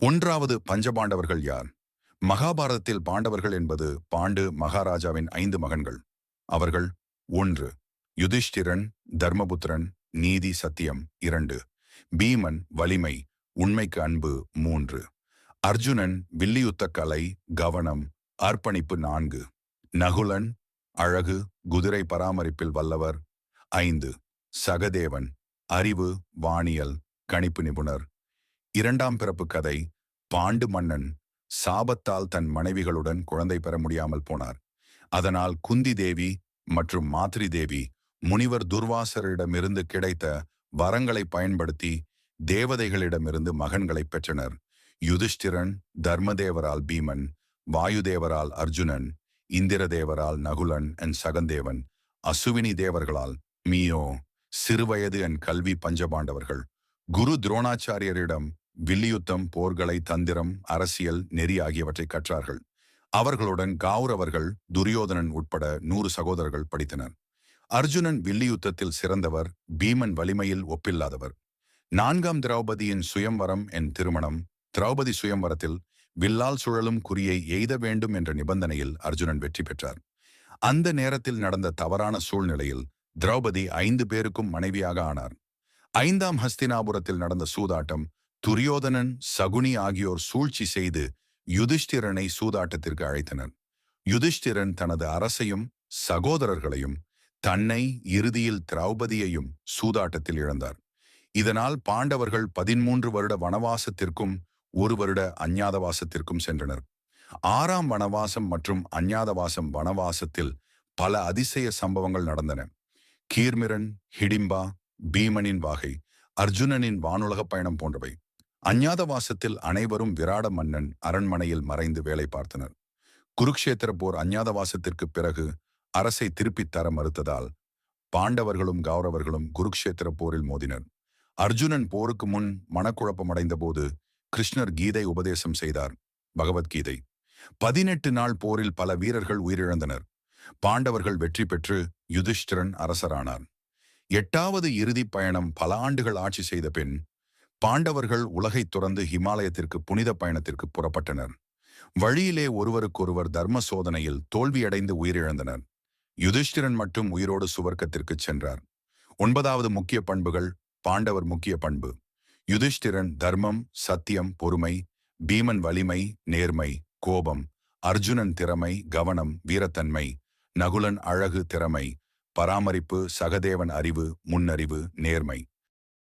ஒன்றாவது பஞ்சபாண்டவர்கள் யார்? மகாபாரதத்தில் பாண்டவர்கள் என்பது பாண்டு மகாராஜாவின் ஐந்து மகன்கள். அவர்கள் ஒன்று யுதிஷ்டிரன் தர்மபுத்திரன் நீதி சத்தியம் இரண்டு பீமன் வலிமை உண்மைக்கு அன்பு மூன்று அர்ஜுனன் வில்லியுத்த கலை கவனம் அர்ப்பணிப்பு நான்கு நகுலன் அழகு குதிரை பராமரிப்பில் வல்லவர் ஐந்து சகதேவன் அறிவு வானியல் கணிப்பு நிபுணர் இரண்டாம் பிறப்பு கதை பாண்டு மன்னன் சாபத்தால் தன் மனைவிகளுடன் குழந்தை பெற முடியாமல் போனார். அதனால் குந்தி தேவி மற்றும் மாத்ரி தேவி முனிவர் துர்வாசரிடமிருந்து கிடைத்த வரங்களை பயன்படுத்தி தேவதைகளிடமிருந்து மகன்களை பெற்றனர். யுதிஷ்டிரன் தர்மதேவரால் பீமன் வாயுதேவரால் அர்ஜுனன் இந்திரதேவரால் நகுலன் என் சகந்தேவன் அசுவினி தேவர்களால் மியோ சிறுவயது என் கல்வி பஞ்சபாண்டவர்கள். குரு துரோணாச்சாரியரிடம் வில்லியுத்தம் போர்களை தந்திரம் அரசியல் நெறி ஆகியவற்றை கற்றார்கள். அவர்களுடன் கௌரவர்கள் துரியோதனன் உட்பட நூறு சகோதரர்கள் படித்தனர். அர்ஜுனன் வில்லியுத்தத்தில் சிறந்தவர் பீமன் வலிமையில் ஒப்பில்லாதவர். நான்காம் திரௌபதியின் சுயம்வரம் என் திருமணம். திரௌபதி சுயம்வரத்தில் வில்லால் சுழலும் குறியை எய்த வேண்டும் என்ற நிபந்தனையில் அர்ஜுனன் வெற்றி பெற்றார். அந்த நேரத்தில் நடந்த தவறான சூழ்நிலையில் திரௌபதி ஐந்து பேருக்கும் மனைவியாக ஆனார். ஐந்தாம் ஹஸ்தினாபுரத்தில் நடந்த சூதாட்டம் துரியோதனன் சகுனி ஆகியோர் சூழ்ச்சி செய்து யுதிஷ்டிரனை சூதாட்டத்திற்கு அழைத்தனர். யுதிஷ்டிரன் தனது அரசையும் சகோதரர்களையும் தன்னை இறுதியில் திரௌபதியையும் சூதாட்டத்தில் இழந்தார். இதனால் பாண்டவர்கள் பதிமூன்று வருட வனவாசத்திற்கும் ஒரு வருட அஞ்ஞாதவாசத்திற்கும் சென்றனர். ஆறாம் வனவாசம் மற்றும் அஞ்ஞாதவாசம் வனவாசத்தில் பல அதிசய சம்பவங்கள் நடந்தன. கீர்மிரன் ஹிடிம்பா பீமனின் வாகை அர்ஜுனனின் வானுலக பயணம் போன்றவை. அஞ்ஞாதவாசத்தில் அனைவரும் விராட மன்னன் அரண்மனையில் மறைந்து வேலை பார்த்தனர். குருக்ஷேத்திர போர் அஞ்ஞாதவாசத்திற்கு பிறகு அரசை திருப்பித் தர மறுத்ததால் பாண்டவர்களும் கௌரவர்களும் குருக்ஷேத்திர போரில் மோதினர். அர்ஜுனன் போருக்கு முன் மனக்குழப்பமடைந்த போது கிருஷ்ணர் கீதை உபதேசம் செய்தார். பகவத்கீதை. பதினெட்டு நாள் போரில் பல வீரர்கள் உயிரிழந்தனர். பாண்டவர்கள் வெற்றி பெற்று யுதிஷ்டிரன் அரசரானார். எட்டாவது இறுதிப் பயணம் பல ஆண்டுகள் ஆட்சி செய்த பின் பாண்டவர்கள் உலகைத் துறந்து ஹிமாலயத்திற்கு புனித பயணத்திற்கு புறப்பட்டனர். வழியிலே ஒருவருக்கொருவர் தர்ம சோதனையில் தோல்வியடைந்து உயிரிழந்தனர். யுதிஷ்டிரன் மட்டும் உயிரோடு சுவர்க்கத்திற்கு சென்றார். ஒன்பதாவது முக்கிய பண்புகள் பாண்டவர் முக்கிய பண்பு. யுதிஷ்டிரன் தர்மம் சத்தியம் பொறுமை பீமன் வலிமை நேர்மை கோபம் அர்ஜுனன் திறமை கவனம் வீரத்தன்மை நகுலன் அழகு திறமை பராமரிப்பு சகதேவன் அறிவு முன்னறிவு நேர்மை.